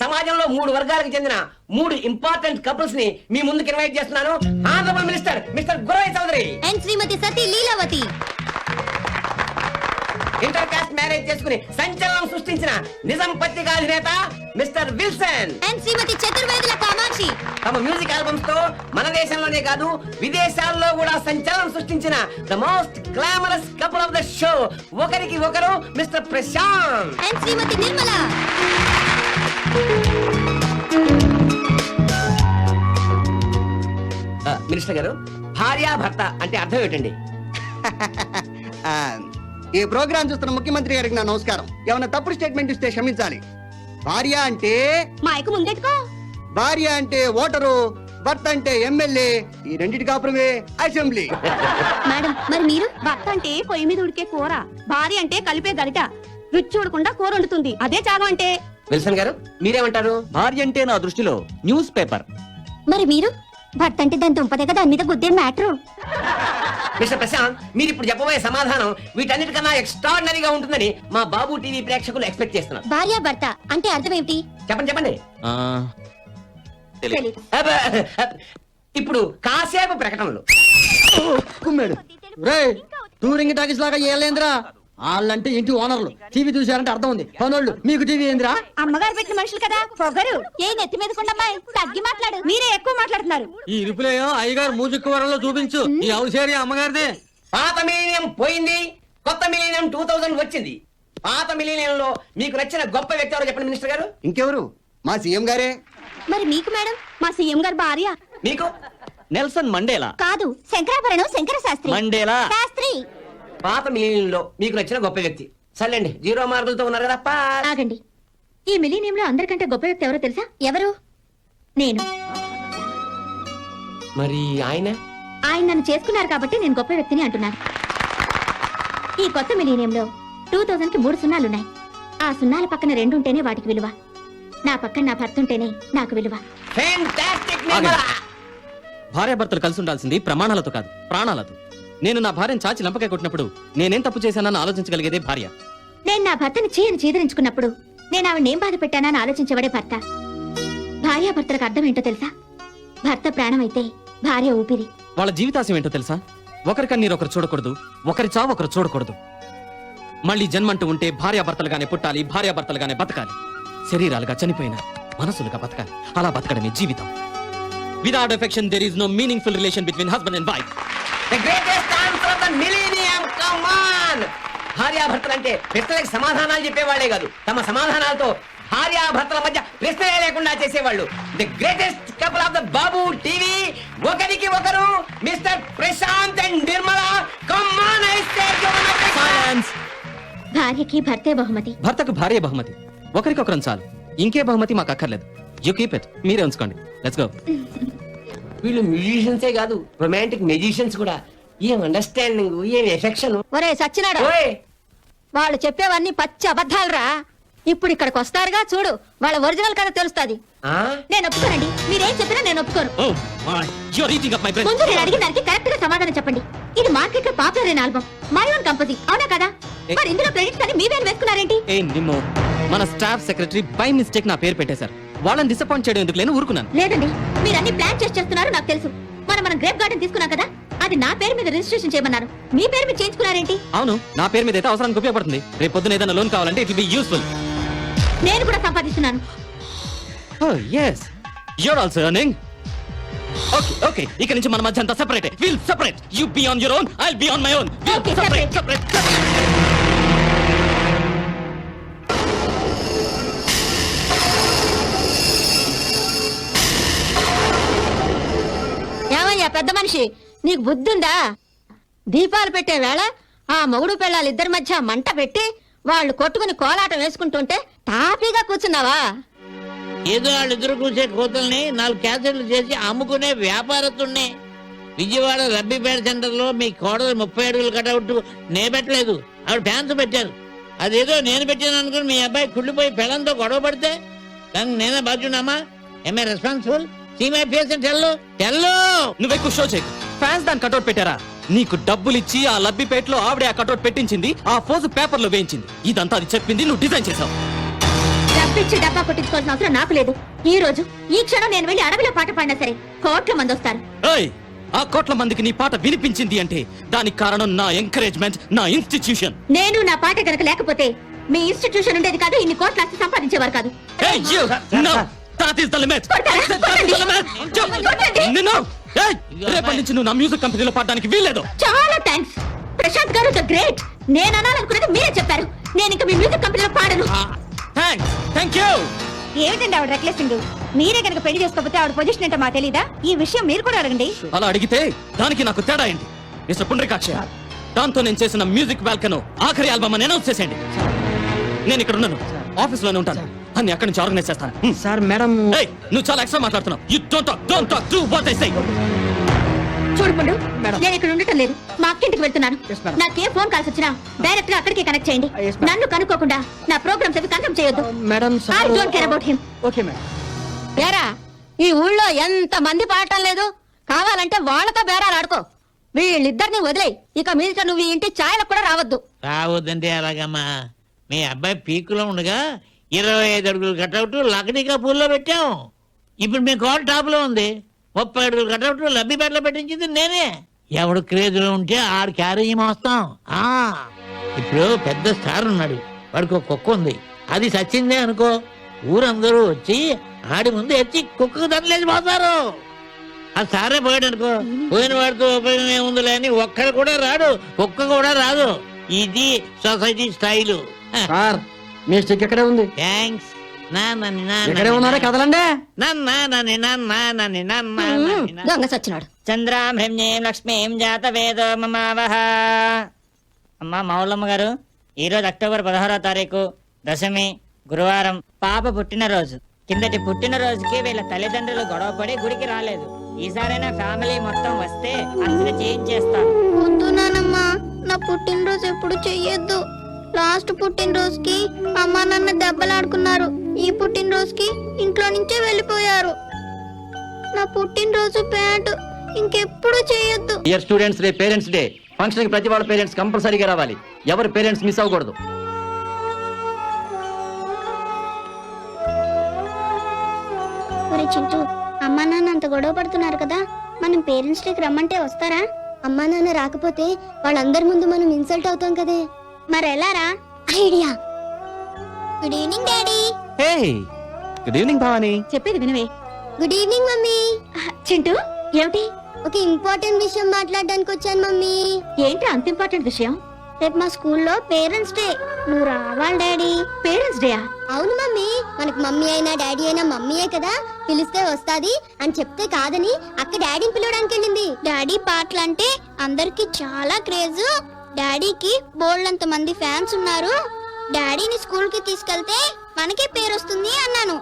సమాజంలో మూడు వర్గాలకు చెందిన మూడు ఇంపార్టెంట్ కపుల్స్ని మీ ముందుకు ఇన్వైట్ చేస్తున్నాను. Honourable minister mister Guravai Chowdary and Srimathi Sati Leelavathi inter caste marriage చేసుకుని సంచలనం సృష్టించిన నిజం పత్రికా అధినేత మిస్టర్ విల్సన్ అండ్ శ్రీమతి చతుర్వేదుల కామాక్షి తమ మ్యూజిక్ ఆల్బమ్స్తో మన దేశంలోనే కాదు విదేశాల్లో కూడా సంచలనం సృష్టించిన the most glamorous couple of the show ఒకరికి ఒకరు mister Prashanth and Srimathi Nirmala minister గారు భార్య భర్త అంటే అర్థం ఏంటండి? ఈ ప్రోగ్రాం చూస్తున్న ముఖ్యమంత్రి గారికి నా నమస్కారం. ఏమైనా తప్పుడు స్టేట్మెంట్ ఇస్తే క్షమించాలి. భార్య అంటే? మాయకు ముందెట్టుకో భార్య అంటే ఓటరు భర్త అంటే ఎమ్మెల్యే ఈ రెండింటి కాపురమే అసెంబ్లీ. మేడం మరి మీరు? భర్త అంటే పొయ్యి మీద ఉడికే కూర భార్య అంటే కలిపే గరిట రుచి చూడకుండా కూర వండుతుంది అదే చాగం అంటే? విల్సన్ గారు మీరేమంటారు? భార్య అంటే నా దృష్టిలో న్యూస్ పేపర్. మరి మీరు? భర్త అంటే దాని దుంపదే దాని మీద గుద్దే మ్యాటర్. మిస్టర్ ప్రశాంత్ మీరు ఇప్పుడు చెప్పబోయే సమాధానం వీటన్నిటికన్నా ఎక్స్ట్రాడినరీగా ఉంటుందని మా బాబు టీవీ ప్రేక్షకులు ఎక్స్పెక్ట్ చేస్తున్నారు. భార్య భర్త అంటే అర్థం ఏమిటి? చెప్పండి చెప్పండి. ఆ, తెలీదు. తెలీదు. అబ్బ, అబ్బ. ఇప్పుడు కాసేపు ప్రకటనలు. కుమ్మాడు. రే టూరింగ్ టాకీస్ లాగా ఏలేంద్రా? వాళ్ళంటే ఇంటి ఓనర్లు. టీవీ చూసారంటే అర్థం ఉంది. పనోళ్ళు మీకు టీవీ ఏందిరా? అమ్మగారు పెట్టిన మనుషులు కదా? పొగరు. ఏ నెత్తి మీద కొండమ్మాయి? తగ్గి మాట్లాడు. మీరే ఎక్కువ మాట్లాడుతున్నారు. ఈ ఇరుపులేయో అయ్యగారు మూజిక్ వరంలో చూపించు. ఈ హౌసేరి అమ్మగారిదే. పాత మిలీనియం పోయింది. కొత్త మిలీనియం టూ థౌజండ్ వచ్చింది. పాత మిలీనియంలో మీకు నచ్చిన గొప్ప వ్యక్తి ఎవరో చెప్పండి మినిస్టర్ గారు? ఇంకెవరు? మా సీఎం గారే. మరి మీకు మేడం? మా సీఎం గారు భార్య. మీకు? Nelson Mandela? కాదు శంకరాభరణం శంకర శాస్త్రి మండేలా? శాస్త్రి. పాత మిలీనియంలో మీకు నచ్చిన గొప్ప వ్యక్తి. సర్లేండి జీరో మార్కులతో ఉన్నారు కదా పాస్. ఆగండి. ఈ మిలీనియంలో అందరికంటే గొప్ప వ్యక్తి ఎవరో తెలుసా? ఎవరు? నేను. మరి ఆయన? ఆయన నన్ను చేసుకున్నారు కాబట్టి నేను గొప్ప వ్యక్తిని అంటున్నాను. ఈ కొత్త మిలీనియంలో టూ థౌజండ్కి మూడు సున్నాలున్నాయి. ఆ సున్నాల పక్కన రెండు ఉంటేనే వాటికి విలువ. నా పక్కన నా భర్త ఉంటేనే నాకు విలువ. భార్యాభర్తలు కలిసి ఉండాల్సింది ప్రమాణాలతో కాదు ప్రాణాలతో. నేను నా భార్యను చాచి లంపకాయ కొట్టినప్పుడు నేనేం తప్పు చేశానని ఆలోచించగలిగేదే భార్య. నేను నా భర్తని చీయని చీదరించుకున్నప్పుడు నేను ఆవిడ ఏం బాధ పెట్టానని ఆలోచించబడే భర్త. భార్యాభర్తలకు అర్థం ఏంటో తెలుసా? భర్త ప్రాణం అయితే భార్య ఊపిరి. వాళ్ళ జీవితాశయం ఏంటో తెలుసా? ఒకరి కన్నీరు ఒకరు చూడకూడదు ఒకరి చావు ఒకరు చూడకూడదు. మళ్ళీ జన్మంటూ ఉంటే భార్యాభర్తలుగానే పుట్టాలి భార్యాభర్తలుగానే బతకాలి. శరీరాలుగా చనిపోయిన మనసులుగా బతకాలి. అలా బతకడమే జీవితం. Without affection there is no meaningful relation between husband and wife the greatest answer of the millennium come on భార్యాభర్తలు అంటే ప్రశ్నలకు సమాధానాలు చెప్పేవాళ్ళే కాదు. తమ సమాధానాలతో భార్యాభర్తల మధ్య ప్రశ్నలే లేకుండా చేసేవాళ్ళు. The greatest couple of the Babu TV ఒకరికి ఒకరు mister Prashanth and Nirmala come on I silence భార్యకి భర్తే బహుమతి. భర్తకు భార్య బహుమతి. ఒకరికొకరం చాలు. ఇంకే బహుమతి మాకు అక్కర్లేదు. యూ కీప్ ఇట్ మీరే ఉంచుకోండి. లెట్స్ గో వీళ్ళు మ్యూజిషియన్సే కాదు రొమాంటిక్ మ్యూజిషియన్స్ కూడా. ఏం అండర్స్టాండింగ్ ఏం ఎఫెక్షన్ ఒరే సచ్చినాడు? ఓయ్! వాళ్ళు చెప్పేవన్నీ పచ్చి అబద్ధాలురా. ఇప్పుడు ఇక్కడికి వస్తారుగా చూడు వాళ్ళ ఒరిజినల్ కథ తెలుస్తుంది. ఆ? నేను ఒప్పుకోనండి. మీరేం చెప్పినా నేను ఒప్పుకోను. ముందు నేను అడిగిన దానికి కరెక్ట్గా సమాధానం చెప్పండి. ఇది మార్కెట్లో పాపులర్ అయిన ఆల్బమ్. మై ఓన్ కంపెనీ అవునా కదా? ఏ- మరి ఇందులో క్రెడిట్స్ అని మీవేం వేసుకున్నారేంటి? ఏ నిమ్మో మన స్టాఫ్ సెక్రటరీ బై మిస్టేక్ నా పేరు పెట్టేశారు. వాళ్ళని డిసప్పాయింట్ చేయడం ఎందుకు లేని ఊరుకున్నాను. లేదండి మీరు అన్ని ప్లాన్ చేసి చేస్తున్నారు నాకు తెలుసు. మనం మనం గ్రేప్ గార్డెన్ తీసుకున్నాం కదా అది నా పేరు మీద రిజిస్ట్రేషన్ చేయమన్నారు. మీ పేరు మీద చేయించుకున్నారేంటి? అవును నా పేరు మీద అయితే అవసరానికి ఉపయోగపడుతుంది. రేపు పొద్దున ఏదైనా లోన్ కావాలంటే ఇట్ బి యూస్ఫుల్ నేను కూడా సంపాదిస్తున్నాను. Yes you're also earning okay okay ఇక నుంచి మన మధ్య అంతా separate will separate you be on your own I be on my own separate. Separate ఏమయ్యా పెద్ద మనిషి? నీకు బుద్ధుందా? దీపాలు పెట్టే వేళ ఆ మొగుడు పిల్లలు ఇద్దరి మధ్య మంట పెట్టి వాళ్ళు కొట్టుకుని కోలాటం వేసుకుంటుంటే తాపీగా కూర్చున్నావా? ఏదో వాళ్ళిద్దరు కూర్చే కోతల్ని నాలుగు క్యాసెట్లు చేసి అమ్ముకునే వ్యాపారస్తున్నే విజయవాడ రబ్బీపేట సెంటర్లో మీ కోడలు ముప్పై అడుగులు కటౌట్ నే పెట్టలేదు ఆవిడ ఫ్యాన్స్ పెట్టారు. అదేదో నేను పెట్టాను అనుకుని మీ అబ్బాయి కుళ్ళిపోయి పెళ్ళంతో గొడవ పడితే. దానికి నేనే బాధ్యున్నామా am I responsible see my tell tell నువ్వు షో చేయకు. ఫ్యాన్స్ దాని కటౌట్ పెట్టారా? నీకు డబ్బులు ఇచ్చి ఆ లబ్బిపేటలో ఆవిడే ఆ కటౌట్ పెట్టించింది ఆ ఫోజు పేపర్లో వేయించింది. ఇదంతా అది చెప్పింది నువ్వు డిజైన్ చేసావు. పిచ్చి డబ్బా కొట్టించుకోవాల్సిన అవసరం నాకు లేదు. ఈ రోజు ఈ క్షణం నేను వెళ్ళి అడవిలో పాట పాడినా సరే కోట్ల మంది వస్తారు. ఏయ్ ఆ కోట్ల మందికి నీ పాట వినిపించింది అంటే దానికి కారణం నా ఎంకరేజ్మెంట్ నా ఇన్స్టిట్యూషన్ నేను నా పాట కనుక లేకపోతే మీ ఇన్స్టిట్యూషన్ ఉండేది కాదు ఇన్ని కోట్ల ఆస్తి సంపాదించేవారు కాదు. Hey, you! No! Is the limit! కొట్టండి. నిన్ను! రేపటి నుంచి నువ్వు నా మ్యూజిక్ కంపెనీలో పాడడానికి వీల్లేదు. చాలా థ్యాంక్స్ ప్రశాంత్ గారు ద గ్రేట్ నేను అనాలనుకున్నది మీరే చెప్పారు. నేను ఇంకా మీ మ్యూజిక్ కంపెనీలో పాడను. థ్యాంక్స్ థ్యాంక్ యూ ఏమిటండి ఆవిడ రెక్లెసింగ్ మీరే కనుక పెళ్ళి చేసుకోకపోతే ఆవిడ పొజిషన్ ఏంటో మా తెలీదా? ఈ విషయం మీరు కూడా అడగండి. అలా అడిగితే దానికి నాకు తేడా ఏంటి? మిస్టర్ పుండ్రికాక్ష దాంతో నేను చేసిన మ్యూజిక్ వాల్కను ఆఖరి ఆల్బమ్ అని అనౌన్స్ చేసేయండి. నేను ఇక్కడ ఉన్నాను. ఆఫీస్లోనే ఉంటాను. అన్ని అక్కడి నుంచి ఆర్గనైజ్ చేస్తాను. Sir madam. నువ్వు చాలా ఎక్స్ట్రా మాట్లాడుతున్నావు. You don't talk don't talk do what I say. నేను ఇక్కడ ఉండటం లేదు. మా అక్కింటికి వెళ్తున్నాను. నాకే ఫోన్ కాల్స్ వచ్చినా డైరెక్ట్గా అక్కడికి కనెక్ట్ చేయండి. Ah. నన్ను కనుక్కోకుండా నా ప్రోగ్రామ్స్ అవి కంటెంట్ చేయొద్దు. Madam I sir don't care about him okay madam. ఏరా ఈ ఊళ్ళో ఎంత మంది పాడటం లేదు? కావాలంటే వాళ్ళతో బేరాలు ఆడుకో. వీళ్ళిద్దరిని వదిలేయి. ఇక మీదట నువ్వు ఈ ఇంటి ఛాయలకు కూడా రావద్దు. రావద్దంటే అలాగమ్మా మీ అబ్బాయి పీకులో ఉండగా ఇరవై ఐదు అడుగులు కటౌట్ లకడీకా పూల్లో పెట్టాం. ఇప్పుడు మీ కాల్ టాప్లో ఉంది. ముప్పై అడుగులు కటౌట్ లబ్బిపేటలో పెట్టించింది నేనే. ఎవడు క్రేజ్లో ఉంటే ఆడు క్యారీ మోస్తాం. ఆ ఇప్పుడు పెద్ద స్టార్ ఉన్నాడు. వాడికి ఒక కుక్క ఉంది. అది సచ్చిందే అనుకో. ఊరందరూ వచ్చి ఆడి ముందు ఎత్తి కుక్కకు దండలేసి పోతారు. ఆ సారే పోయాడు అనుకో. పోయిన వాడితో ఉపయోగం ఏముందిలే అని ఒక్కడు కూడా రాడు. కుక్క కూడా రాదు. ఇది సొసైటీ స్టైలు. సార్ మీ స్టిక్ ఎక్కడే ఉంది? థ్యాంక్స్ నా నన్ను నా ఎక్కడే ఉన్నారా? కదలండి. దొంగ సచ్చినాడు చంద్రాం హ్రీం లక్ష్మీం జాత వేదో మమావహ. అమ్మ మౌలమ్మ గారు ఈరోజు అక్టోబర్ పదహారో తారీఖు దశమి గురువారం పాప పుట్టినరోజు. కిందటి పుట్టినరోజుకి వీళ్ళ తల్లిదండ్రులు గొడవపడి గుడికి రాలేదు. ఈసారైనా ఫ్యామిలీ మొత్తం వస్తే అర్చన చేయించేస్తాను వద్దు నానమ్మా నా పుట్టినరోజు ఎప్పుడు చెయ్యొద్దు. లాస్ట్ పుట్టినరోజుకి అమ్మా నాన్న దెబ్బలాడుకున్నారు. ఈ పుట్టినరోజుకి ఇంట్లో నుంచే వెళ్ళిపోయారు. నా పుట్టినరోజు ప్యాంటు ఇంకెప్పుడు చేయొద్దు. డియర్ స్టూడెంట్స్ రే పేరెంట్స్ డే ఫంక్షన్కి ప్రతి వాళ్ళ పేరెంట్స్ కంపల్సరీగా రావాలి. ఎవరి పేరెంట్స్ మిస్ అవ్వకూడదు. చింటూ అమ్మా నాన్న అంత గొడవ పడుతున్నారు కదా? మనం పేరెంట్స్ డేకి రమ్మంటే వస్తారా? అమ్మా నాన్న రాకపోతే వాళ్ళందరి ముందు మనం ఇన్సల్ట్ అవుతాం కదే. మరి ఎలా రా idea. Good evening daddy. Hey good evening Bhavani. చెప్పేది వినవే. Good evening mummy. చింటూ ఏమిటి? ఒక ఇంపార్టెంట్ విషయం మాట్లాడడానికి వచ్చాను మమ్మీ. ఏంటి అంత ఇంపార్టెంట్ విషయం? రేపు మా స్కూల్లో పేరెంట్స్ డే. నువ్వు రావాలి డాడీ. పేరెంట్స్ డేయా అవును మమ్మీ. మనకు మమ్మీ అయినా డాడీ అయినా మమ్మీయే కదా. పిలిస్తే వస్తాది అని చెప్తే కాదని అక్క డాడీని పిలవడానికి వెళ్ళింది డాడీ పాటలు అంటే అందరికి చాలా క్రేజ్. డాడీకి బోల్డ్ మంది ఫ్యాన్స్ ఉన్నారు. డాడీని స్కూల్కి తీసుకెళ్తే మనకే పేరు వస్తుంది అన్నాను.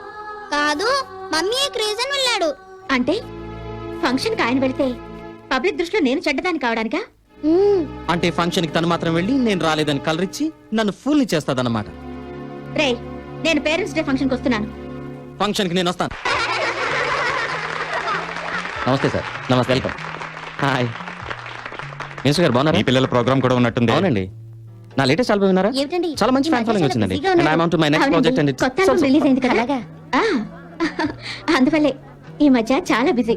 కాదు మమ్మీయే క్రేజ్ అని వెళ్ళాడు. అంటే ఫంక్షన్కి ఆయన వెళ్తే పబ్లిక్ దృష్టిలో నేను చెడ్డదాన్ని కావడానికా. అంటే ఫంక్షన్కి తను మాత్రం వెళ్ళి నేను రాలేదని కలరిచ్చి నన్ను ఫుల్ చేస్తాదన్నమాట. రే నేను పేరెంట్స్ డే ఫంక్షన్కి వస్తున్నాను. ఫంక్షన్కి నేను వస్తాను. నమస్తే సార్. నమస్తే వెల్కమ్. హాయ్. మినిస్టర్ గారు బాగున్నారా? మీ పిల్లల ప్రోగ్రామ్ కూడా ఉన్నట్టుంది. అవునండి. నా లేటెస్ట్ ఆల్బమ్ విన్నారా? ఏమిటండి? చాలా మంచి ఈ ఫ్యాన్ ఫాలోయింగ్ వచ్చిందండి. అండ్ ఉన్నారు. I want my next project and కొత్త ఆల్బమ్ రిలీజ్ అయింది కదా? ఆ, అందువల్లే ఈ మధ్య చాలా బిజీ.